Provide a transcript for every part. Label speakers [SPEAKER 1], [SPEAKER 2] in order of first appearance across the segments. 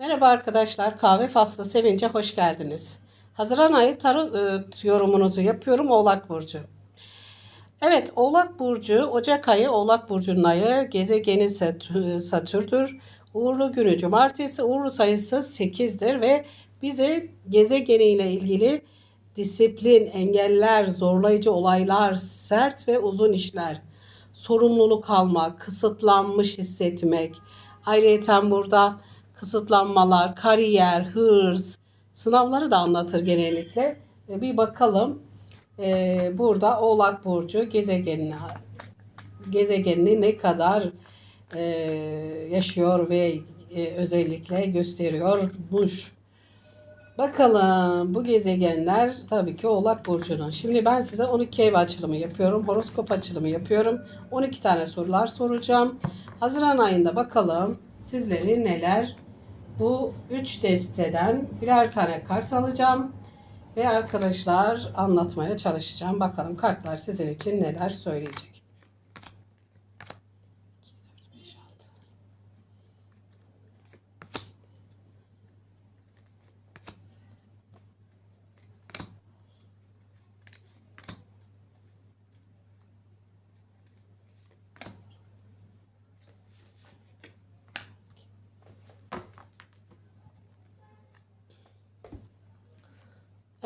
[SPEAKER 1] Merhaba arkadaşlar, kahve faslı sevince hoş geldiniz. Haziran ayı tarot e, yorumunuzu yapıyorum Oğlak Burcu. Evet, Oğlak Burcu, Ocak ayı Oğlak Burcu'nun ayı, gezegeni Satü- Satürn'dür. Uğurlu günü cumartesi, uğurlu sayısı 8'dir ve bize gezegeniyle ilgili disiplin, engeller, zorlayıcı olaylar, sert ve uzun işler, sorumluluk almak, kısıtlanmış hissetmek, ayrıyeten burada kısıtlanmalar, kariyer, hırs, sınavları da anlatır genellikle. E, Bir bakalım e, burada Oğlak Burcu gezegenine gezegenini ne kadar e, yaşıyor ve e, özellikle gösteriyormuş. Bakalım bu gezegenler tabii ki Oğlak Burcu'nun. Şimdi ben size 12 ev açılımı yapıyorum. Horoskop açılımı yapıyorum. 12 tane sorular soracağım. Haziran ayında bakalım sizleri neler bu 3 desteden birer tane kart alacağım. Ve arkadaşlar anlatmaya çalışacağım. Bakalım kartlar sizin için neler söyleyecek.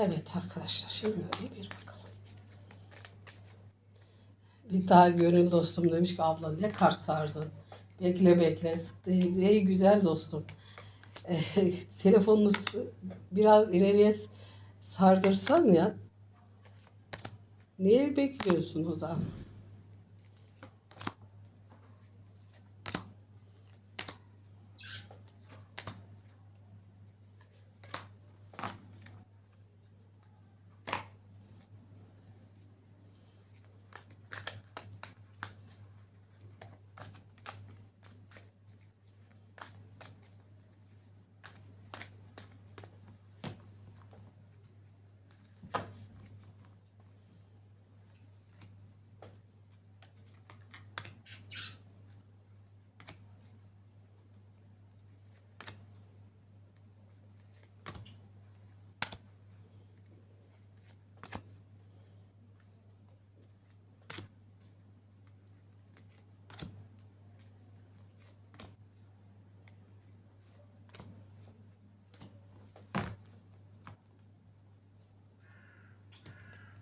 [SPEAKER 1] Evet arkadaşlar şimdi bir bakalım. Bir daha gönül dostum demiş ki abla ne kart sardın. Bekle bekle. Ey güzel dostum. Eh, telefonunu biraz ileriye sardırsan ya. Niye bekliyorsun o zaman?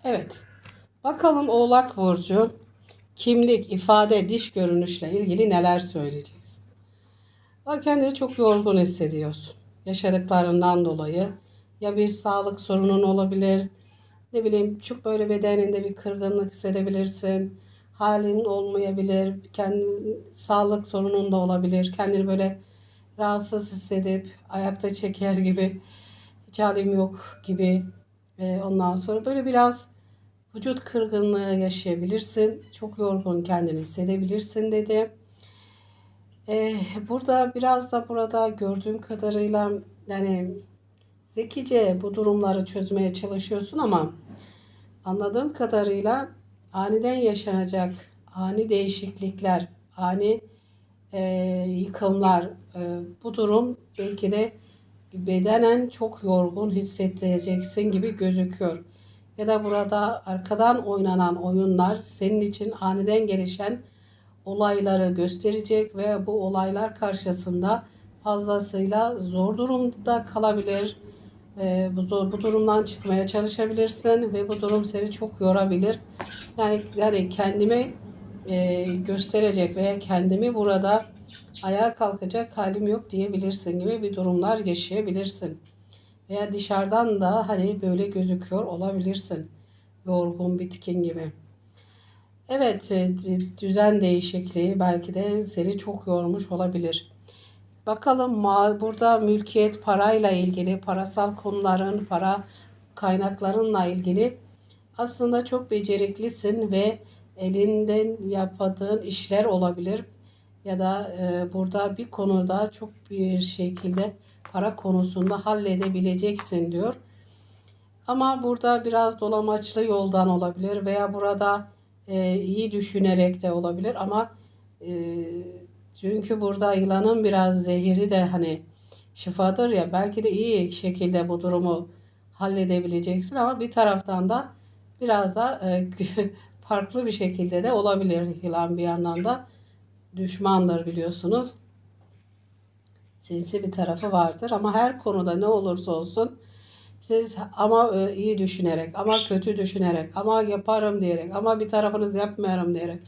[SPEAKER 1] Evet. Bakalım Oğlak Burcu kimlik, ifade, diş görünüşle ilgili neler söyleyeceğiz. Bak kendini çok yorgun hissediyorsun. Yaşadıklarından dolayı ya bir sağlık sorunun olabilir. Ne bileyim çok böyle bedeninde bir kırgınlık hissedebilirsin. Halin olmayabilir. Kendi sağlık sorunun da olabilir. Kendini böyle rahatsız hissedip ayakta çeker gibi hiç halim yok gibi. Ve ondan sonra böyle biraz vücut kırgınlığı yaşayabilirsin. Çok yorgun kendini hissedebilirsin dedi. Ee, burada biraz da burada gördüğüm kadarıyla yani zekice bu durumları çözmeye çalışıyorsun ama anladığım kadarıyla aniden yaşanacak ani değişiklikler, ani e, yıkımlar, e, bu durum belki de bedenen çok yorgun hissedeceksin gibi gözüküyor. Ya da burada arkadan oynanan oyunlar senin için aniden gelişen olayları gösterecek ve bu olaylar karşısında fazlasıyla zor durumda kalabilir. Ee, bu zor, bu durumdan çıkmaya çalışabilirsin ve bu durum seni çok yorabilir. Yani yani kendimi e, gösterecek veya kendimi burada ayağa kalkacak halim yok diyebilirsin gibi bir durumlar yaşayabilirsin. Veya dışarıdan da hani böyle gözüküyor olabilirsin. Yorgun, bitkin gibi. Evet, e, düzen değişikliği belki de seni çok yormuş olabilir. Bakalım burada mülkiyet parayla ilgili, parasal konuların, para kaynaklarınla ilgili aslında çok beceriklisin ve elinden yaptığın işler olabilir. Ya da e, burada bir konuda çok bir şekilde para konusunda halledebileceksin diyor. Ama burada biraz dolamaçlı yoldan olabilir veya burada e, iyi düşünerek de olabilir ama e, çünkü burada yılanın biraz zehiri de hani şifadır ya belki de iyi şekilde bu durumu halledebileceksin ama bir taraftan da biraz da e, farklı bir şekilde de olabilir yılan bir yandan da düşmandır biliyorsunuz. Sinsi bir tarafı vardır ama her konuda ne olursa olsun siz ama e, iyi düşünerek, ama kötü düşünerek, ama yaparım diyerek, ama bir tarafınız yapmıyorum diyerek,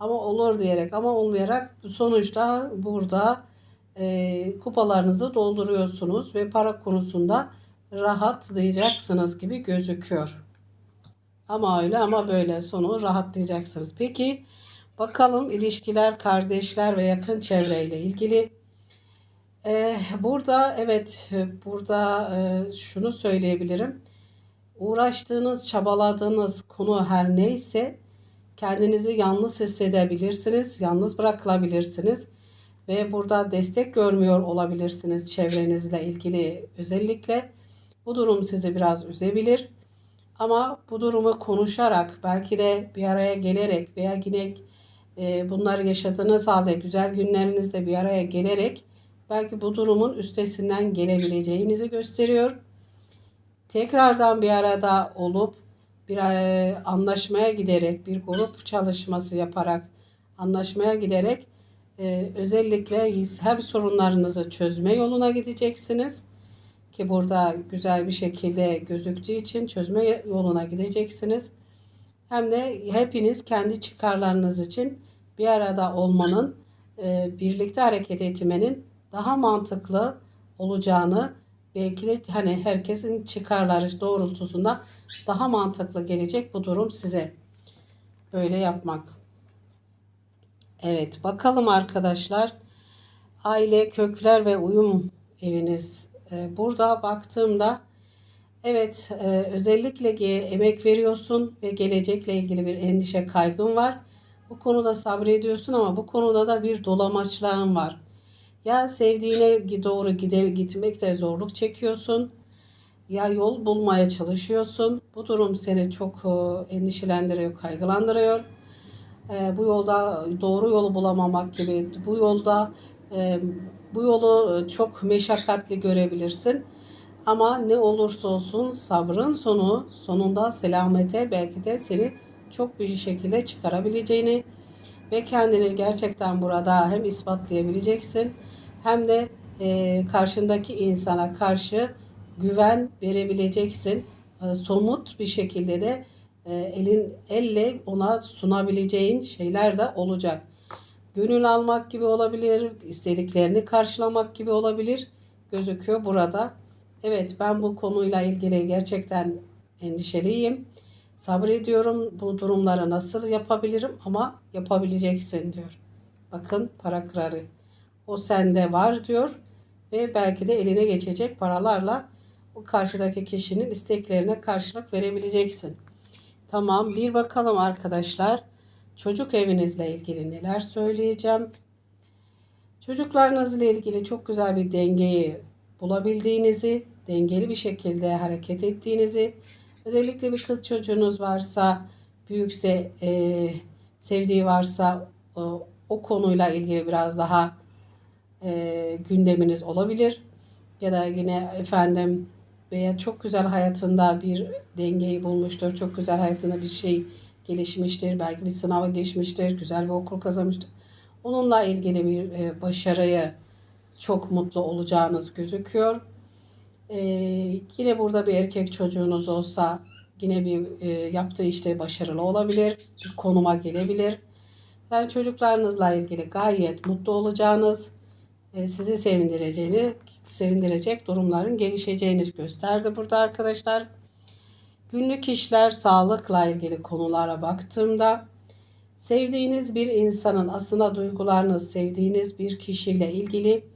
[SPEAKER 1] ama olur diyerek, ama olmayarak sonuçta burada e, kupalarınızı dolduruyorsunuz ve para konusunda rahatlayacaksınız gibi gözüküyor. Ama öyle ama böyle sonu rahatlayacaksınız. Peki bakalım ilişkiler, kardeşler ve yakın çevreyle ilgili. Ee, burada evet burada e, şunu söyleyebilirim. Uğraştığınız, çabaladığınız konu her neyse kendinizi yalnız hissedebilirsiniz, yalnız bırakılabilirsiniz ve burada destek görmüyor olabilirsiniz çevrenizle ilgili özellikle. Bu durum sizi biraz üzebilir. Ama bu durumu konuşarak belki de bir araya gelerek veya yine e, bunları yaşadığınız halde güzel günlerinizde bir araya gelerek belki bu durumun üstesinden gelebileceğinizi gösteriyor. Tekrardan bir arada olup bir e, anlaşmaya giderek bir grup çalışması yaparak anlaşmaya giderek e, özellikle hem sorunlarınızı çözme yoluna gideceksiniz ki burada güzel bir şekilde gözüktüğü için çözme yoluna gideceksiniz. Hem de hepiniz kendi çıkarlarınız için bir arada olmanın, e, birlikte hareket etmenin daha mantıklı olacağını belki de hani herkesin çıkarları doğrultusunda daha mantıklı gelecek bu durum size. Böyle yapmak. Evet bakalım arkadaşlar. Aile, kökler ve uyum eviniz. Ee, burada baktığımda evet e, özellikle emek veriyorsun ve gelecekle ilgili bir endişe kaygın var. Bu konuda sabrediyorsun ama bu konuda da bir dolamaçlığın var. Ya sevdiğine doğru gide, gitmekte zorluk çekiyorsun ya yol bulmaya çalışıyorsun. Bu durum seni çok e, endişelendiriyor, kaygılandırıyor. E, bu yolda doğru yolu bulamamak gibi, bu yolda e, bu yolu çok meşakkatli görebilirsin. Ama ne olursa olsun sabrın sonu sonunda selamete belki de seni çok bir şekilde çıkarabileceğini ve kendini gerçekten burada hem ispatlayabileceksin hem de e, karşındaki insana karşı güven verebileceksin. E, somut bir şekilde de e, elin elle ona sunabileceğin şeyler de olacak. Gönül almak gibi olabilir, istediklerini karşılamak gibi olabilir gözüküyor burada. Evet ben bu konuyla ilgili gerçekten endişeliyim. Sabrediyorum bu durumları nasıl yapabilirim ama yapabileceksin diyor. Bakın para kırarı. O sende var diyor ve belki de eline geçecek paralarla o karşıdaki kişinin isteklerine karşılık verebileceksin. Tamam bir bakalım arkadaşlar. Çocuk evinizle ilgili neler söyleyeceğim. Çocuklarınızla ilgili çok güzel bir dengeyi bulabildiğinizi, dengeli bir şekilde hareket ettiğinizi, özellikle bir kız çocuğunuz varsa, büyükse, e, sevdiği varsa o, o konuyla ilgili biraz daha e, gündeminiz olabilir. Ya da yine efendim veya çok güzel hayatında bir dengeyi bulmuştur. Çok güzel hayatında bir şey gelişmiştir. Belki bir sınava geçmiştir. Güzel bir okul kazanmıştır. Onunla ilgili bir e, başarıyı çok mutlu olacağınız gözüküyor. E, yine burada bir erkek çocuğunuz olsa yine bir e, yaptığı işte başarılı olabilir. Bir konuma gelebilir. Yani çocuklarınızla ilgili gayet mutlu olacağınız, e, sizi sevindireceğini, sevindirecek durumların gelişeceğini gösterdi burada arkadaşlar. Günlük işler, sağlıkla ilgili konulara baktığımda sevdiğiniz bir insanın aslında duygularınız, sevdiğiniz bir kişiyle ilgili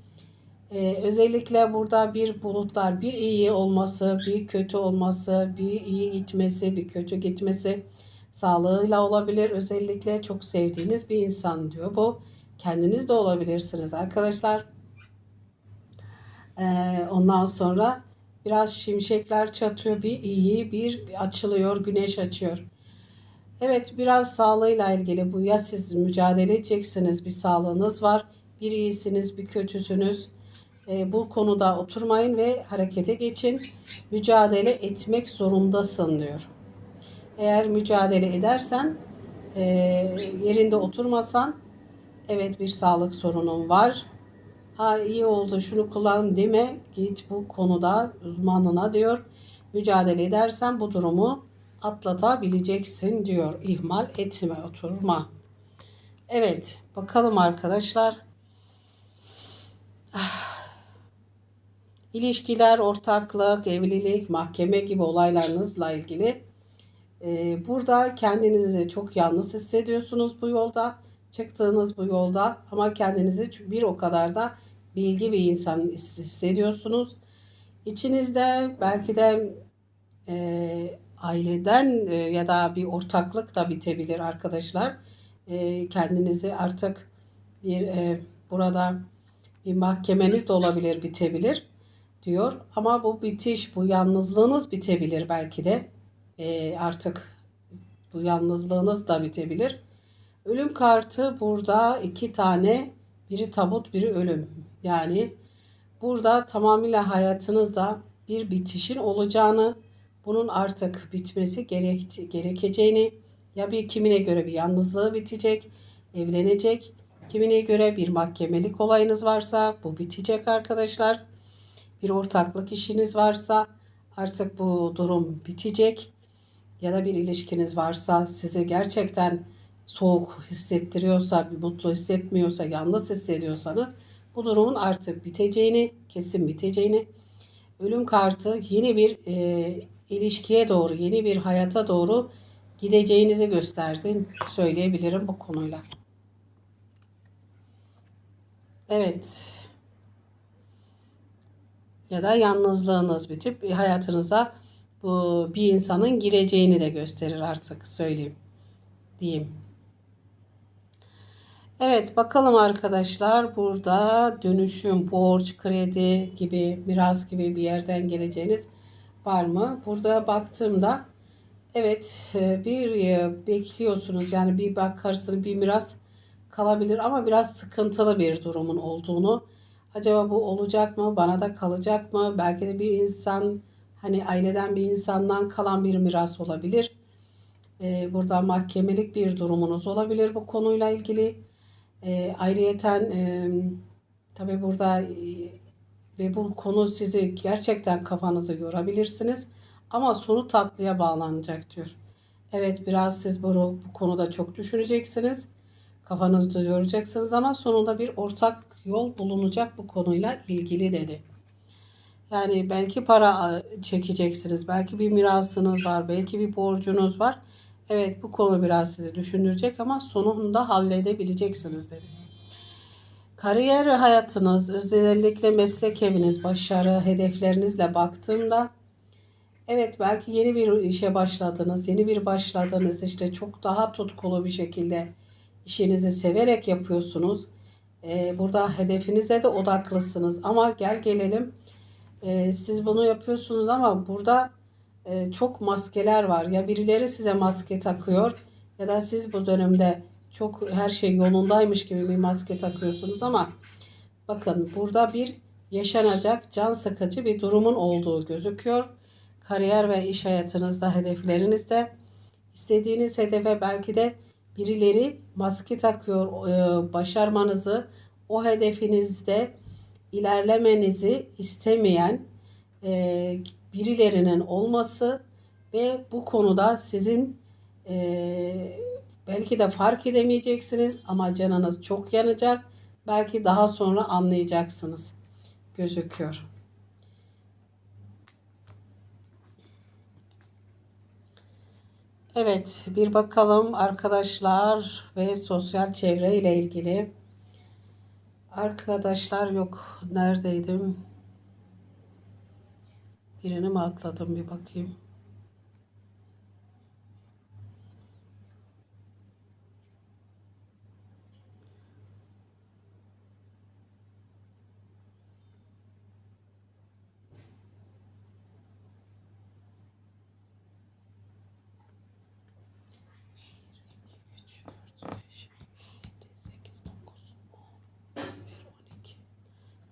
[SPEAKER 1] ee, özellikle burada bir bulutlar, bir iyi olması, bir kötü olması, bir iyi gitmesi, bir kötü gitmesi sağlığıyla olabilir. Özellikle çok sevdiğiniz bir insan diyor bu. Kendiniz de olabilirsiniz arkadaşlar. Ee, ondan sonra biraz şimşekler çatıyor. Bir iyi bir açılıyor. Güneş açıyor. Evet biraz sağlığıyla ilgili bu ya siz mücadele edeceksiniz bir sağlığınız var. Bir iyisiniz bir kötüsünüz. E, bu konuda oturmayın ve harekete geçin. Mücadele etmek zorundasın diyor. Eğer mücadele edersen, e, yerinde oturmasan, evet bir sağlık sorunun var. Ha iyi oldu şunu kullan deme. Git bu konuda uzmanına diyor. Mücadele edersen bu durumu atlatabileceksin diyor. İhmal etme, oturma. Evet, bakalım arkadaşlar. İlişkiler, ortaklık, evlilik, mahkeme gibi olaylarınızla ilgili e, burada kendinizi çok yalnız hissediyorsunuz bu yolda. Çıktığınız bu yolda ama kendinizi bir o kadar da bilgi bir insan hissediyorsunuz. İçinizde belki de e, aileden e, ya da bir ortaklık da bitebilir arkadaşlar. E, kendinizi artık bir e, burada bir mahkemeniz de olabilir, bitebilir diyor. Ama bu bitiş, bu yalnızlığınız bitebilir belki de. E, artık bu yalnızlığınız da bitebilir. Ölüm kartı burada iki tane, biri tabut, biri ölüm. Yani burada tamamıyla hayatınızda bir bitişin olacağını, bunun artık bitmesi gerek, gerekeceğini, ya bir kimine göre bir yalnızlığı bitecek, evlenecek, kimine göre bir mahkemelik olayınız varsa bu bitecek arkadaşlar. Bir ortaklık işiniz varsa artık bu durum bitecek. Ya da bir ilişkiniz varsa sizi gerçekten soğuk hissettiriyorsa, bir mutlu hissetmiyorsa, yalnız hissediyorsanız bu durumun artık biteceğini, kesin biteceğini, ölüm kartı yeni bir e, ilişkiye doğru, yeni bir hayata doğru gideceğinizi gösterdi söyleyebilirim bu konuyla. Evet. Ya da yalnızlığınız bitip hayatınıza bu bir insanın gireceğini de gösterir artık söyleyeyim diyeyim. Evet bakalım arkadaşlar burada dönüşüm, borç, kredi gibi, miras gibi bir yerden geleceğiniz var mı? Burada baktığımda evet e, bir e, bekliyorsunuz yani bir bakarsınız bir miras kalabilir ama biraz sıkıntılı bir durumun olduğunu. Acaba bu olacak mı? Bana da kalacak mı? Belki de bir insan hani aileden bir insandan kalan bir miras olabilir. Ee, burada mahkemelik bir durumunuz olabilir bu konuyla ilgili. Ee, ayrıyeten e, tabi burada e, ve bu konu sizi gerçekten kafanızı yorabilirsiniz. Ama sonu tatlıya bağlanacak diyor. Evet biraz siz bu, bu konuda çok düşüneceksiniz. Kafanızı yoracaksınız ama sonunda bir ortak yol bulunacak bu konuyla ilgili dedi. Yani belki para çekeceksiniz, belki bir mirasınız var, belki bir borcunuz var. Evet bu konu biraz sizi düşündürecek ama sonunda halledebileceksiniz dedi. Kariyer hayatınız, özellikle meslek eviniz, başarı, hedeflerinizle baktığımda evet belki yeni bir işe başladınız, yeni bir başladınız işte çok daha tutkulu bir şekilde işinizi severek yapıyorsunuz. Ee, burada hedefinize de odaklısınız ama gel gelelim e, siz bunu yapıyorsunuz ama burada e, çok maskeler var. Ya birileri size maske takıyor ya da siz bu dönemde çok her şey yolundaymış gibi bir maske takıyorsunuz ama bakın burada bir yaşanacak can sıkıcı bir durumun olduğu gözüküyor. Kariyer ve iş hayatınızda, hedeflerinizde istediğiniz hedefe belki de birileri maske takıyor, e, başarmanızı, o hedefinizde ilerlemenizi istemeyen e, birilerinin olması ve bu konuda sizin e, belki de fark edemeyeceksiniz ama canınız çok yanacak. Belki daha sonra anlayacaksınız gözüküyor. Evet, bir bakalım arkadaşlar ve sosyal çevre ile ilgili. Arkadaşlar yok. Neredeydim? Birini mi atladım bir bakayım.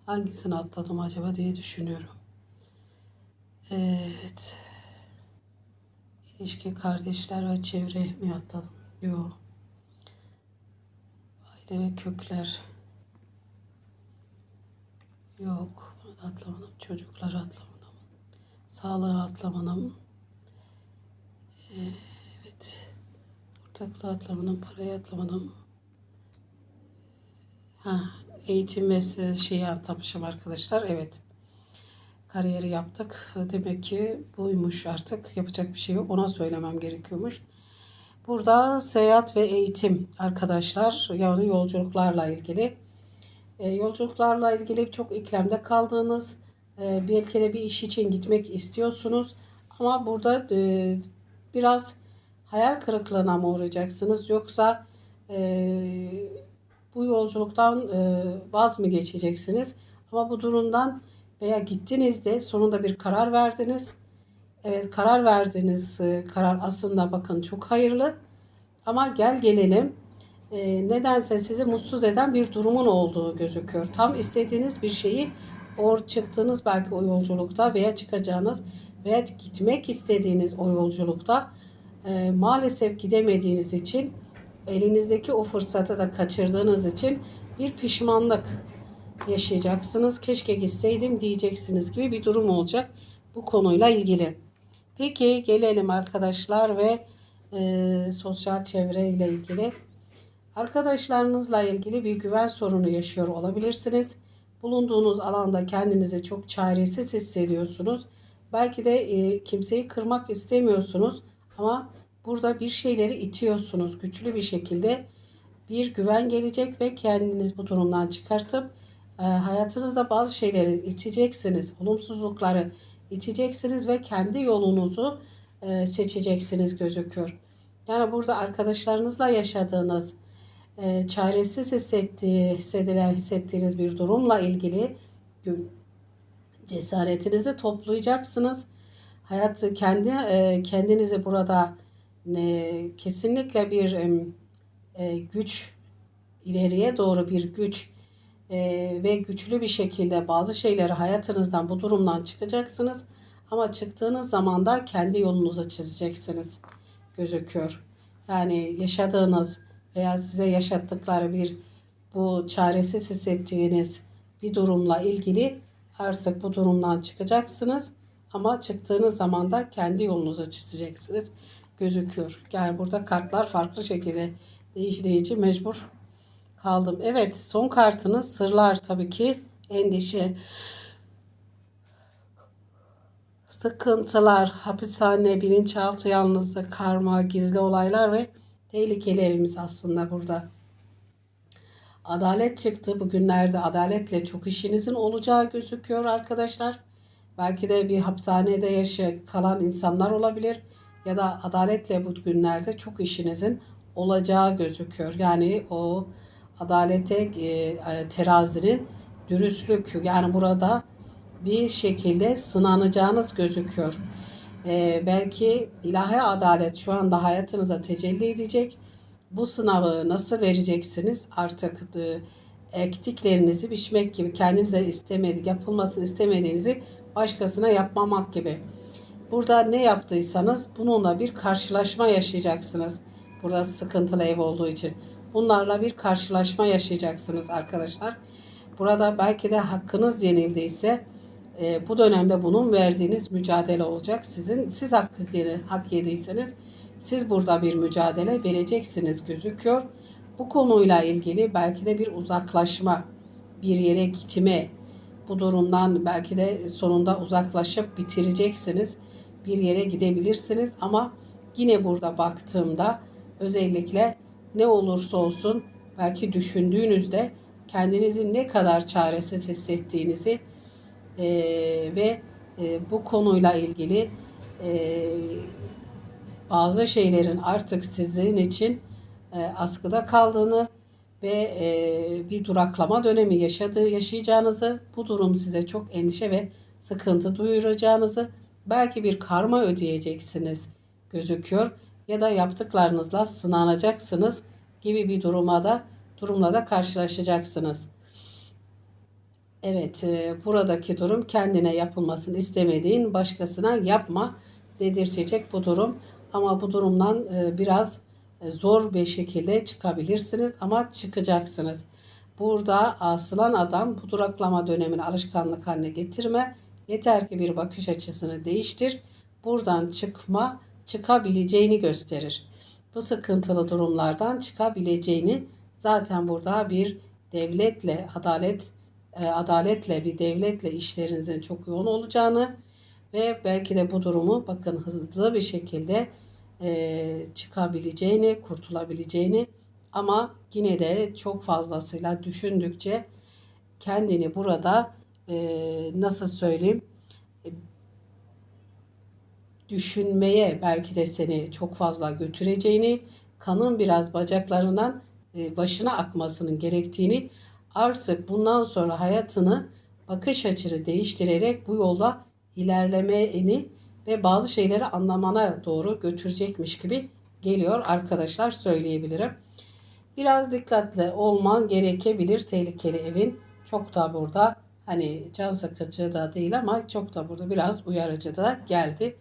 [SPEAKER 1] Hangisini atladım acaba diye düşünüyorum. Evet. İlişki, kardeşler ve çevre mi atladım? Yok. Aile ve kökler. Yok. Bunu da atlamadım. Çocukları atlamadım. Sağlığı atlamadım. Evet. Ortaklığı atlamadım. Parayı atlamadım. Ha, eğitim ve şeyi atlamışım arkadaşlar. Evet. Kariyeri yaptık. Demek ki buymuş artık. Yapacak bir şey yok. Ona söylemem gerekiyormuş. Burada seyahat ve eğitim arkadaşlar. Yani yolculuklarla ilgili. E, yolculuklarla ilgili çok iklemde kaldığınız, e, belki de bir iş için gitmek istiyorsunuz. Ama burada e, biraz hayal kırıklığına mı uğrayacaksınız? Yoksa e, bu yolculuktan e, vaz mı geçeceksiniz? Ama bu durumdan veya gittiniz de sonunda bir karar verdiniz. Evet karar verdiğiniz e, karar aslında bakın çok hayırlı. Ama gel gelelim e, nedense sizi mutsuz eden bir durumun olduğu gözüküyor. Tam istediğiniz bir şeyi or çıktığınız belki o yolculukta veya çıkacağınız veya gitmek istediğiniz o yolculukta e, maalesef gidemediğiniz için elinizdeki o fırsatı da kaçırdığınız için bir pişmanlık yaşayacaksınız. Keşke gitseydim diyeceksiniz gibi bir durum olacak bu konuyla ilgili. Peki gelelim arkadaşlar ve e, sosyal çevre ile ilgili. Arkadaşlarınızla ilgili bir güven sorunu yaşıyor olabilirsiniz. Bulunduğunuz alanda kendinizi çok çaresiz hissediyorsunuz. Belki de e, kimseyi kırmak istemiyorsunuz ama burada bir şeyleri itiyorsunuz. Güçlü bir şekilde bir güven gelecek ve kendiniz bu durumdan çıkartıp e, hayatınızda bazı şeyleri iteceksiniz. Olumsuzlukları iteceksiniz ve kendi yolunuzu e, seçeceksiniz gözüküyor. Yani burada arkadaşlarınızla yaşadığınız e, çaresiz hissettiği, hissedilen, hissettiğiniz bir durumla ilgili cesaretinizi toplayacaksınız. Hayatı kendi e, kendinizi burada e, kesinlikle bir e, güç ileriye doğru bir güç e, ve güçlü bir şekilde bazı şeyleri hayatınızdan bu durumdan çıkacaksınız. Ama çıktığınız zaman da kendi yolunuzu çizeceksiniz gözüküyor. Yani yaşadığınız veya size yaşattıkları bir bu çaresiz hissettiğiniz bir durumla ilgili artık bu durumdan çıkacaksınız. Ama çıktığınız zaman da kendi yolunuzu çizeceksiniz gözüküyor. Yani burada kartlar farklı şekilde değiştirici mecbur kaldım. Evet son kartınız sırlar tabii ki endişe sıkıntılar, hapishane, bilinçaltı yalnızlık, karma, gizli olaylar ve tehlikeli evimiz aslında burada. Adalet çıktı. Bugünlerde adaletle çok işinizin olacağı gözüküyor arkadaşlar. Belki de bir hapishanede yaşa kalan insanlar olabilir ya da adaletle bu günlerde çok işinizin olacağı gözüküyor. Yani o adalete e, terazinin dürüstlük yani burada bir şekilde sınanacağınız gözüküyor. Ee, belki ilahi adalet şu anda hayatınıza tecelli edecek. Bu sınavı nasıl vereceksiniz? Artık e, ektiklerinizi biçmek gibi kendinize istemedi, yapılmasını istemediğinizi başkasına yapmamak gibi. Burada ne yaptıysanız bununla bir karşılaşma yaşayacaksınız. Burada sıkıntılı ev olduğu için. Bunlarla bir karşılaşma yaşayacaksınız arkadaşlar. Burada belki de hakkınız yenildiyse e, bu dönemde bunun verdiğiniz mücadele olacak. Sizin siz hak, hak yediyseniz siz burada bir mücadele vereceksiniz gözüküyor. Bu konuyla ilgili belki de bir uzaklaşma, bir yere gitme, bu durumdan belki de sonunda uzaklaşıp bitireceksiniz. Bir yere gidebilirsiniz. Ama yine burada baktığımda özellikle ne olursa olsun belki düşündüğünüzde kendinizi ne kadar çaresiz hissettiğinizi e, ve e, bu konuyla ilgili e, bazı şeylerin artık sizin için e, askıda kaldığını ve e, bir duraklama dönemi yaşadığı yaşayacağınızı, bu durum size çok endişe ve sıkıntı duyuracağınızı, belki bir karma ödeyeceksiniz gözüküyor ya da yaptıklarınızla sınanacaksınız gibi bir duruma da durumla da karşılaşacaksınız. Evet, e, buradaki durum kendine yapılmasını istemediğin başkasına yapma dedirtecek bu durum. Ama bu durumdan e, biraz e, zor bir şekilde çıkabilirsiniz ama çıkacaksınız. Burada asılan adam bu duraklama dönemini alışkanlık haline getirme. Yeter ki bir bakış açısını değiştir. Buradan çıkma, çıkabileceğini gösterir. Bu sıkıntılı durumlardan çıkabileceğini zaten burada bir devletle, adalet e, adaletle bir devletle işlerinizin çok yoğun olacağını ve belki de bu durumu bakın hızlı bir şekilde e, çıkabileceğini, kurtulabileceğini ama yine de çok fazlasıyla düşündükçe kendini burada e, nasıl söyleyeyim düşünmeye belki de seni çok fazla götüreceğini, kanın biraz bacaklarından e, başına akmasının gerektiğini, artık bundan sonra hayatını bakış açını değiştirerek bu yolda ilerlemeni ve bazı şeyleri anlamana doğru götürecekmiş gibi geliyor arkadaşlar söyleyebilirim. Biraz dikkatli olman gerekebilir tehlikeli evin. Çok da burada hani can sıkıcı da değil ama çok da burada biraz uyarıcı da geldi.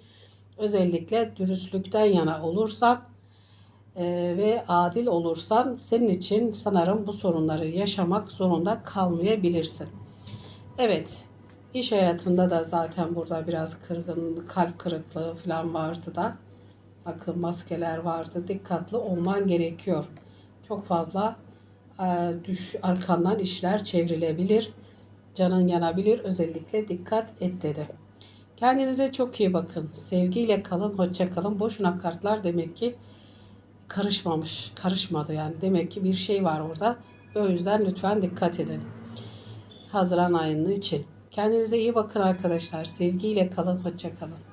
[SPEAKER 1] Özellikle dürüstlükten yana olursan e, ve adil olursan senin için sanırım bu sorunları yaşamak zorunda kalmayabilirsin. Evet, iş hayatında da zaten burada biraz kırgın, kalp kırıklığı falan vardı da. Bakın maskeler vardı. Dikkatli olman gerekiyor. Çok fazla e, düş arkandan işler çevrilebilir. Canın yanabilir. Özellikle dikkat et dedi. Kendinize çok iyi bakın. Sevgiyle kalın, hoşça kalın. Boşuna kartlar demek ki karışmamış, karışmadı yani. Demek ki bir şey var orada. O yüzden lütfen dikkat edin. Haziran ayının için. Kendinize iyi bakın arkadaşlar. Sevgiyle kalın, hoşça kalın.